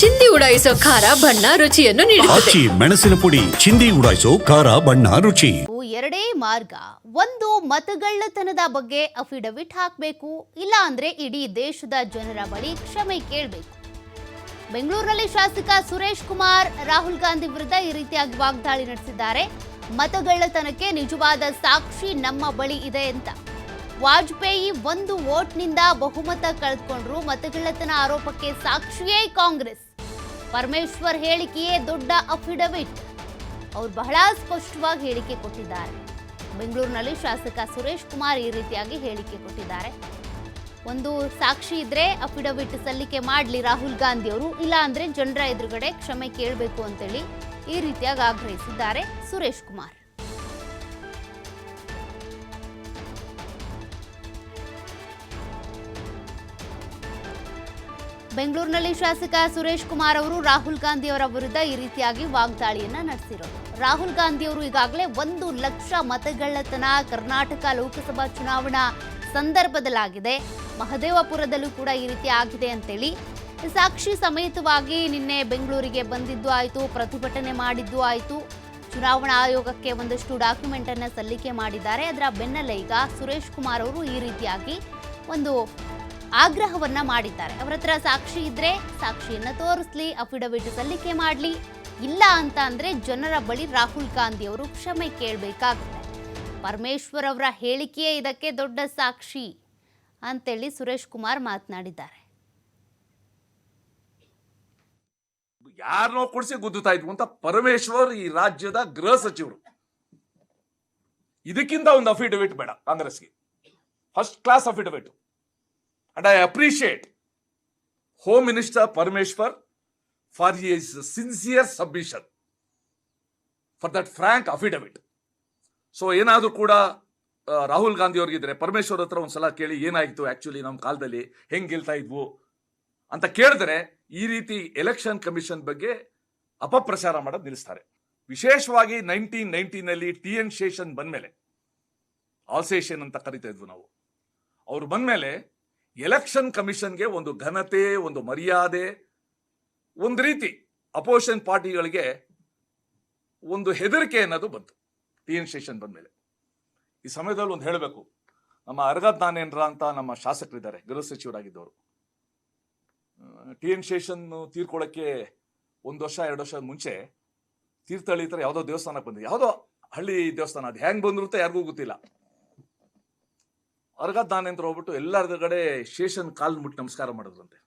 ಚಿಂದಿ ಉಡಾಯಿಸೋ ಖಾರ ಬಣ್ಣ ರುಚಿಯನ್ನು ನೀಡುತ್ತದೆ. ಆಚಿ ಮೆಣಸಿನ ಪುಡಿ ಚಿಂದಿ ಉಡಾಯಿಸೋ ಖಾರ ಬಣ್ಣ ರುಚಿ. ಇವು ಎರಡೇ ಮಾರ್ಗ. ಒಂದು ಮತಗಳ್ಳತನದ ಬಗ್ಗೆ ಅಫಿಡವಿಟ್ ಹಾಕಬೇಕು ಇಲ್ಲ ಅಂದ್ರೆ ಇಡೀ ದೇಶದ ಜನರ ಬಳಿ ಕ್ಷಮೆ ಕೇಳಬೇಕು. ಬೆಂಗಳೂರಿನಲ್ಲಿ ಶಾಸಕ ಸುರೇಶ್ ಕುಮಾರ್ ರಾಹುಲ್ ಗಾಂಧಿ ವಿರುದ್ಧ ಈ ರೀತಿಯಾಗಿ ವಾಗ್ದಾಳಿ ನಡೆಸಿದ್ದಾರೆ. ಮತಗಳ್ಳತನಕ್ಕೆ ನಿಜವಾದ ಸಾಕ್ಷಿ ನಮ್ಮ ಬಳಿ ಇದೆ ಅಂತ. ವಾಜಪೇಯಿ ಒಂದು ವೋಟ್ನಿಂದ ಬಹುಮತ ಕಳೆದುಕೊಂಡ್ರು ಮತಗಳ್ಳತನ ಆರೋಪಕ್ಕೆ ಸಾಕ್ಷಿಯೇ ಕಾಂಗ್ರೆಸ್. ಪರಮೇಶ್ವರ್ ಹೇಳಿಕೆಯೇ ದೊಡ್ಡ ಅಫಿಡವಿಟ್. ಅವರು ಬಹಳ ಸ್ಪಷ್ಟವಾಗಿ ಹೇಳಿಕೆ ಕೊಟ್ಟಿದ್ದಾರೆ. ಬೆಂಗಳೂರಿನಲ್ಲಿ ಶಾಸಕ ಸುರೇಶ್ ಕುಮಾರ್ ಈ ರೀತಿಯಾಗಿ ಹೇಳಿಕೆ ಕೊಟ್ಟಿದ್ದಾರೆ. ಒಂದು ಸಾಕ್ಷಿ ಇದ್ರೆ ಅಫಿಡವಿಟ್ ಸಲ್ಲಿಕೆ ಮಾಡಲಿ ರಾಹುಲ್ ಗಾಂಧಿ ಅವರು ಇಲ್ಲ ಅಂದ್ರೆ ಜನರ ಎದುರುಗಡೆ ಕ್ಷಮೆ ಕೇಳಬೇಕು ಅಂತೇಳಿ ಈ ರೀತಿಯಾಗಿ ಆಗ್ರಹಿಸಿದ್ದಾರೆ ಸುರೇಶ್ ಕುಮಾರ್. ಬೆಂಗಳೂರಿನಲ್ಲಿ ಶಾಸಕ ಸುರೇಶ್ ಕುಮಾರ್ ಅವರು ರಾಹುಲ್ ಗಾಂಧಿ ಅವರ ವಿರುದ್ಧ ಈ ರೀತಿಯಾಗಿ ವಾಗ್ದಾಳಿಯನ್ನ ನಡೆಸಿರೋದು ರಾಹುಲ್ ಗಾಂಧಿ ಅವರು ಈಗಾಗಲೇ ಒಂದು ಲಕ್ಷ ಮತಗಳ್ಳತನ ಕರ್ನಾಟಕ ಲೋಕಸಭಾ ಚುನಾವಣಾ ಸಂದರ್ಭದಲ್ಲಾಗಿದೆ. ಮಹದೇವಪುರದಲ್ಲೂ ಕೂಡ ಈ ರೀತಿ ಆಗಿದೆ ಅಂತೇಳಿ. ಸಾಕ್ಷಿ ಸಮೇತವಾಗಿ ನಿನ್ನೆ ಬೆಂಗಳೂರಿಗೆ ಬಂದಿದ್ದು ಆಯಿತು, ಪ್ರತಿಭಟನೆ ಮಾಡಿದ್ದು ಆಯಿತು. ಚುನಾವಣಾ ಆಯೋಗಕ್ಕೆ ಒಂದಷ್ಟು ಡಾಕ್ಯುಮೆಂಟ್ ಅನ್ನ ಸಲ್ಲಿಕೆ ಮಾಡಿದ್ದಾರೆ. ಅದರ ಬೆನ್ನಲ್ಲೇ ಈಗ ಸುರೇಶ್ ಕುಮಾರ್ ಅವರು ಈ ರೀತಿಯಾಗಿ ಒಂದು ಆಗ್ರಹವನ್ನ ಮಾಡಿದ್ದಾರೆ. ಅವರ ಹತ್ರ ಸಾಕ್ಷಿ ಇದ್ರೆ ಸಾಕ್ಷಿಯನ್ನ ತೋರಿಸ್ಲಿ ಅಫಿಡವಿಟ್ ಸಲ್ಲಿಕೆ ಮಾಡಲಿ. ಇಲ್ಲ ಅಂತ ಅಂದ್ರೆ ಜನರ ಬಳಿ ರಾಹುಲ್ ಗಾಂಧಿ ಅವರು ಕ್ಷಮೆ ಕೇಳಬೇಕಾಗುತ್ತೆ. ಪರಮೇಶ್ವರ್ ಅವರ ಹೇಳಿಕೆಯೇ ಇದಕ್ಕೆ ದೊಡ್ಡ ಸಾಕ್ಷಿ ಅಂತೇಳಿ ಸುರೇಶ್ ಕುಮಾರ್ ಮಾತನಾಡಿದ್ದಾರೆ. ಯಾರನ್ನೋ ಕೊಡಿಸಿ ಗುದ್ದುತ್ತಾ ಇದ್ವು ಅಂತ ಪರಮೇಶ್ವರ್ ಈ ರಾಜ್ಯದ ಗೃಹ ಸಚಿವರು. ಇದಕ್ಕಿಂತ ಒಂದು ಅಫಿಡವಿಟ್ ಬೇಡ ಕಾಂಗ್ರೆಸ್ಗೆ. First class affidavit and I appreciate home minister Parameshwar for his sincere submission for that frank affidavit so ಏನಾದರೂ ಕೂಡ ರಾಹುಲ್ ಗಾಂಧಿ ಅವ್ರಿಗಿದ್ರೆ ಪರಮೇಶ್ವರ್ ಹತ್ರ ಒಂದ್ಸಲ ಕೇಳಿ ಏನಾಯಿತು ಆಕ್ಚುಲಿ ನಮ್ಮ ಕಾಲದಲ್ಲಿ, ಹೆಂಗೆ ಗೆಲ್ತಾ ಇದ್ವು ಅಂತ ಕೇಳಿದ್ರೆ ಈ ರೀತಿ ಎಲೆಕ್ಷನ್ ಕಮಿಷನ್ ಬಗ್ಗೆ ಅಪಪ್ರಚಾರ ಮಾಡೋದು ನಿಲ್ಲಿಸ್ತಾರೆ. ವಿಶೇಷವಾಗಿ ನೈನ್ಟೀನ್ ನೈನ್ಟೀನಲ್ಲಿ ಟಿ ಎನ್ ಶೇಷನ್ ಬಂದ್ಮೇಲೆ ಆಲ್ಸೇಷನ್ ಅಂತ ಕರಿತಾ ಇದ್ವು ನಾವು. ಅವ್ರು ಬಂದ್ಮೇಲೆ ಎಲೆಕ್ಷನ್ ಕಮಿಷನ್ಗೆ ಒಂದು ಘನತೆ, ಒಂದು ಮರ್ಯಾದೆ, ಒಂದು ರೀತಿ ಅಪೋಸಿಷನ್ ಪಾರ್ಟಿಗಳಿಗೆ ಒಂದು ಹೆದರಿಕೆ ಅನ್ನೋದು ಬಂತು. ಟಿ ಎನ್ ಸ್ಟೇಷನ್ ಬಂದ್ಮೇಲೆ. ಈ ಸಮಯದಲ್ಲಿ ಒಂದು ಹೇಳಬೇಕು. ನಮ್ಮ ಅರ್ಗದ್ ನಾನೇನ್ರ ಅಂತ ನಮ್ಮ ಶಾಸಕರಿದ್ದಾರೆ, ಗೃಹ ಸಚಿವರಾಗಿದ್ದವರು. ಟಿ ಎನ್ ಸ್ಟೇಷನ್ ತೀರ್ಕೊಳ್ಳೋಕ್ಕೆ ಒಂದು ವರ್ಷ, ಎರಡು ವರ್ಷದ ಮುಂಚೆ ತೀರ್ಥಹಳ್ಳಿ ಥರ ಯಾವುದೋ ದೇವಸ್ಥಾನಕ್ಕೆ ಬಂದಿದೆ. ಯಾವುದೋ ಹಳ್ಳಿ ದೇವಸ್ಥಾನ, ಅದು ಹೆಂಗ್ ಬಂದಿರುತ್ತೆ ಯಾರಿಗೂ ಗೊತ್ತಿಲ್ಲ. ಅರ್ಗದ್ ಅಂತ ಹೋಗ್ಬಿಟ್ಟು ಎಲ್ಲರದ ಕಡೆ ಶೇಷನ್ ಕಾಲ್ ಮುಟ್ಟಿ ನಮಸ್ಕಾರ ಮಾಡಿದ್ರಂತೆ.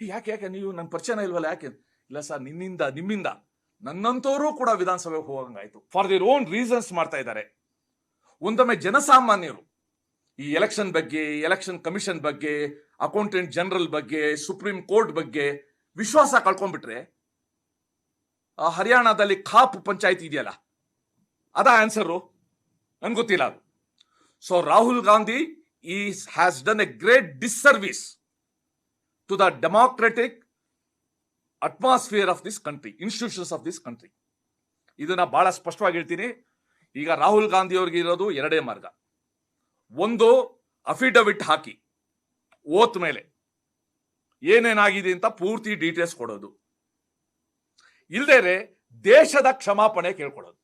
ಯಾಕೆ ಯಾಕೆ? ನೀವು ನನ್ನ ಪರಿಚಯನ ಇಲ್ವಲ್ಲ, ಯಾಕೆ? ಇಲ್ಲ ಸರ್, ನಿನ್ನಿಂದ, ನಿಮ್ಮಿಂದ ನನ್ನಂತವರು ಕೂಡ ವಿಧಾನಸಭೆಗೆ ಹೋಗಂಗಾಯ್ತು. ಫಾರ್ ದಿರ್ ಓನ್ ರೀಸನ್ಸ್ ಮಾಡ್ತಾ ಇದ್ದಾರೆ. ಒಂದೊಮ್ಮೆ ಜನಸಾಮಾನ್ಯರು, ಈ ಎಲೆಕ್ಷನ್ ಬಗ್ಗೆ ಎಲೆಕ್ಷನ್ ಕಮಿಷನ್ ಬಗ್ಗೆ ಅಕೌಂಟೆಂಟ್ ಜನರಲ್ ಬಗ್ಗೆ ಸುಪ್ರೀಂ ಕೋರ್ಟ್ ಬಗ್ಗೆ ವಿಶ್ವಾಸ ಕಳ್ಕೊಂಡ್ಬಿಟ್ರೆ ಹರಿಯಾಣದಲ್ಲಿ ಖಾಪ್ ಪಂಚಾಯತ್ ಇದೆಯಲ್ಲ? ಅದ ಆನ್ಸರು ನನ್ಗೆ ಗೊತ್ತಿಲ್ಲ ಅದು. So Rahul Gandhi is has done a great disservice to the democratic atmosphere of this country institutions of this country ಇದನ್ನ ಬಹಳ ಸ್ಪಷ್ಟವಾಗಿ ಹೇಳ್ತೀನಿ. ಈಗ ರಾಹುಲ್ ಗಾಂಧಿ ಅವ್ರಿಗೆ ಇರೋದು ಎರಡೇ ಮಾರ್ಗ. ಒಂದು ಅಫಿಡವಿಟ್ ಹಾಕಿ, ಓತ್ ಮೇಲೆ. ಏನೇನಾಗಿದೆ ಅಂತ ಪೂರ್ತಿ ಡೀಟೇಲ್ಸ್ ಕೊಡೋದು. ಇಲ್ದೇರೆ ದೇಶದ ಕ್ಷಮಾಪಣೆ ಕೇಳ್ಕೊಳ್ಳೋದು.